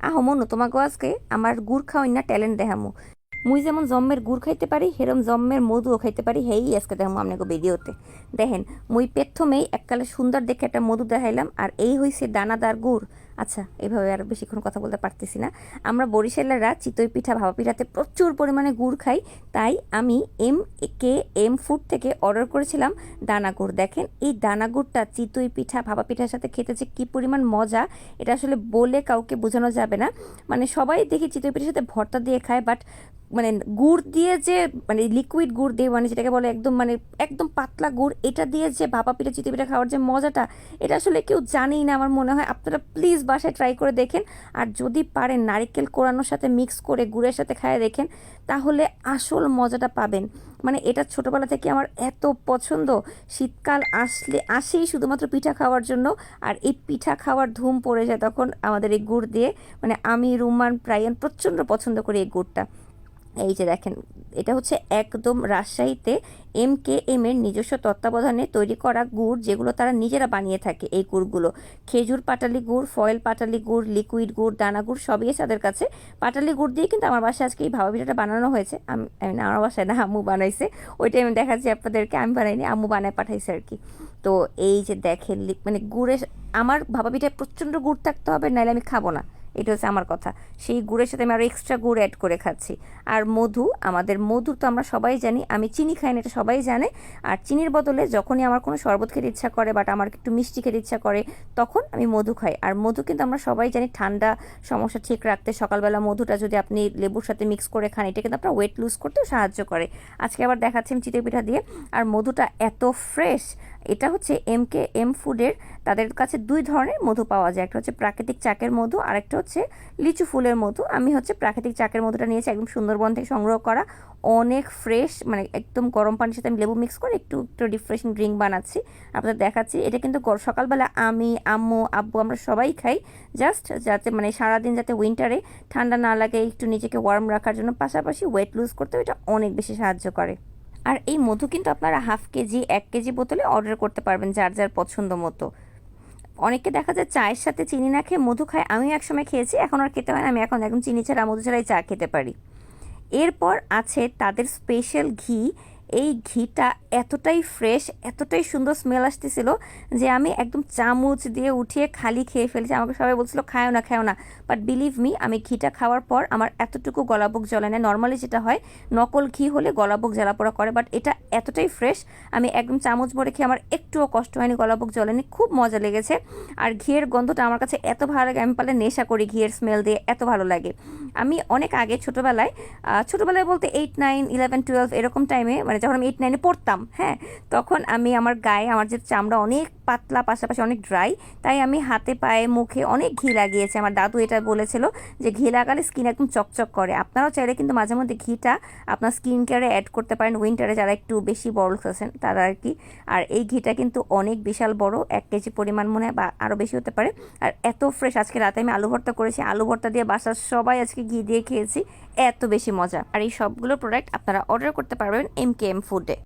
আহো নতুমা তোমাকে আজকে আমার গুড় খাওয়াই না ট্যালেন্ট দেখামু। মুই যেমন জম্মের গুড় খাইতে পারি, সেরম জম্মের মধুও খাইতে পারি। হেই, আজকে দেখামু আপনাকে ভিডিওতে। দেখেন, মুই প্রথমেই এককালে সুন্দর দেখে একটা মধু দেখাইলাম, আর এই হইছে দানাদার গুড়। আচ্ছা এইভাবে আর বেশিক্ষণ কথা বলতে পারতেছি না। আমরা বরিশালেরা চিতই পিঠা, ভাপা পিঠাতে প্রচুর পরিমাণে গুড় খাই। তাই আমি এম কে এম ফুড থেকে অর্ডার করেছিলাম দানা গুড়। দেখেন, এই দানা গুড়টা চিতই পিঠা, ভাপা পিঠার সাথে খেতে যে কী পরিমাণ মজা, এটা আসলে বলে কাউকে বোঝানো যাবে না। মানে সবাই দেখি চিতই পিঠার সাথে ভর্তা দিয়ে খায়, বাট মানে গুড় দিয়ে যে মানে লিকুইড গুড় দিয়ে মানে যেটাকে বলে একদম মানে একদম পাতলা গুড়, এটা দিয়ে যে ভাপা পিঠা, চিতই পিঠা খাওয়ার যে মজাটা, এটা আসলে কেউ জানেই না আমার মনে হয়। আপনারা প্লিজ বাসায় ট্রাই করে দেখেন। আর যদি পারেন নারিকেল কোরানোর সাথে মিক্স করে গুড়ের সাথে খায় দেখেন, তাহলে আসল মজাটা পাবেন। মানে এটা ছোটোবেলা থেকে আমার এত পছন্দ। শীতকাল আসলে, আসেই শুধুমাত্র পিঠা খাওয়ার জন্য। আর এই পিঠা খাওয়ার ধুম পড়ে যায় তখন আমাদের এই গুড় দিয়ে। মানে আমি, রুমান, প্রায়ন প্রচণ্ড পছন্দ করি এই গুড়টা। এই যে দেখেন, এটা হচ্ছে একদম রাজশাহীতে এম কে এম এর নিজস্ব তত্ত্বাবধানে তৈরি করা গুড় যেগুলো তারা নিজেরা বানিয়ে থাকে এই গুড়গুলো। খেজুর পাটালি গুড়, ফয়েল পাটালি গুড়, লিকুইড গুড়, দানা গুড়, সবই আছে তাদের কাছে। পাটালি গুড় দিয়ে কিন্তু আমার বাসায় আজকে এই ভাবা পিঠাটা বানানো হয়েছে। আমি আমার বাসায় না, আম্মু বানাইছে। ওইটা আমি দেখাচ্ছি আপনাদেরকে, আমি বানাইনি, আম্মু বানায় পাঠাইছে আর কি। তো এই যে দেখেন মানে গুড়ের, আমার ভাবা পিঠায় প্রচণ্ড গুড় থাকতে হবে নাহলে আমি খাব না। এটা হচ্ছে আমার কথা। সেই গুড়ের সাথে আমি আরও এক্সট্রা গুড় অ্যাড করে খাচ্ছি। আর মধু, আমাদের মধু তো আমরা সবাই জানি, আমি চিনি খাই না, এটা সবাই জানে। আর চিনির বদলে যখনই আমার কোনো শরবত খেতে ইচ্ছা করে বাট আমার একটু মিষ্টি খেতে ইচ্ছা করে, তখন আমি মধু খাই। আর মধু কিন্তু আমরা সবাই জানি ঠান্ডা সমস্যা ঠিক রাখতে, সকালবেলা মধুটা যদি আপনি লেবুর সাথে মিক্স করে খান, এটা কিন্তু আপনার ওয়েট লুজ করতেও সাহায্য করে। আজকে আবার দেখাচ্ছি চিতই পিঠা দিয়ে। আর মধুটা এত ফ্রেশ এটা হচ্ছে এম কে এম ফুডের তাদের কাছে দুই ধরনের মধু পাওয়া যায়। একটা হচ্ছে প্রাকৃতিক চাকের মধু আর একটা হচ্ছে লিচু ফুলের মধু। আমি হচ্ছে প্রাকৃতিক চাকের মধুটা নিয়েছি একদম সুন্দরবন থেকে সংগ্রহ করা। অনেক ফ্রেশ মানে একদম গরম পানির সাথে আমি লেবু মিক্স করে একটু একটু রিফ্রেশিং ড্রিঙ্ক বানাচ্ছি। আপনাদের দেখাচ্ছি, এটা কিন্তু সকালবেলা আমি, আম্মু, আব্বু আমরা সবাই খাই। জাস্ট যাতে মানে সারাদিন যাতে উইন্টারে ঠান্ডা না লাগে, একটু নিজেকে ওয়ার্ম রাখার জন্য। পাশাপাশি ওয়েট লুজ করতে এটা অনেক বেশি সাহায্য করে। আর এই মধু কিন্তু আপনারা হাফ কেজি, এক কেজি বোতলে অর্ডার করতে পারবেন যার যার পছন্দ মতো। অনেকে দেখা যায় চায়ের সাথে চিনি না খেয়ে মধু খায়। আমিও একসময় খেয়েছি, এখন আর খেতে হয় না। আমি এখন একদম চিনি ছাড়া মধু ছাড়াই চা খেতে পারি। এরপর আছে তাদের স্পেশাল ঘি। এই ঘিটা এতটাই ফ্রেশ এতটাই সুন্দর স্মেল আসতেছিল যে আমি একদম চামচ দিয়ে উঠিয়ে খালি খেয়ে ফেলেছি। আমাকে সবাই বলছিল, খায়ও না খায়ও না। বাট বিলিভ মি আমি ঘিটা খাওয়ার পর আমার এতটুকু গলাবুক জ্বলে না। নর্মালি যেটা হয়, নকল ঘি হলে গলাবুক জ্বালাপোড়া করে বাট এটা এতটাই ফ্রেশ আমি একদম চামচ ভরে খেয়ে আমার একটুও কষ্ট হয়নি, গলাবুক জ্বলেনি। খুব মজা লেগেছে। আর ঘিয়ের গন্ধটা আমার কাছে এত ভালো লাগে, আমি পালে নেশা করি ঘিয়ের স্মেল দিয়ে, এত ভালো লাগে। আমি অনেক আগে ছোটোবেলায় ছোটোবেলায় বলতে এইট নাইন ইলেভেন টুয়েলভ এরকম টাইমে মানে যখন আমি এইট নাইনে পড়তাম হ্যাঁ তখন আমি আমার গায়ে, আমার যে চামড়া অনেক পাতলা, পাশাপাশি অনেক ড্রাই তাই আমি হাতে, পায়ে, মুখে অনেক ঘি লাগিয়েছি। আমার দাদু এটা বলেছিল যে, ঘি লাগালে স্কিন একদম চকচক করে। আপনারাও চাইলে কিন্তু মাঝে মধ্যে ঘিটা আপনার স্কিন কেয়ারে অ্যাড করতে পারেন। উইন্টারে যারা একটু বেশি বড় আছেন, তারা আর কি। আর এই ঘিটা কিন্তু অনেক বিশাল বড়, এক কেজি পরিমাণ মনে হয় বা আরও বেশি হতে পারে। আর এত ফ্রেশ আজকে রাতে আমি আলু ভর্তা করেছি। আলু ভর্তা দিয়ে বাসার সবাই আজকে ঘি দিয়ে খেয়েছি। এত বেশি মজা। আর এই সবগুলো প্রোডাক্ট আপনারা অর্ডার করতে পারবেন এম কে এম ফুডে।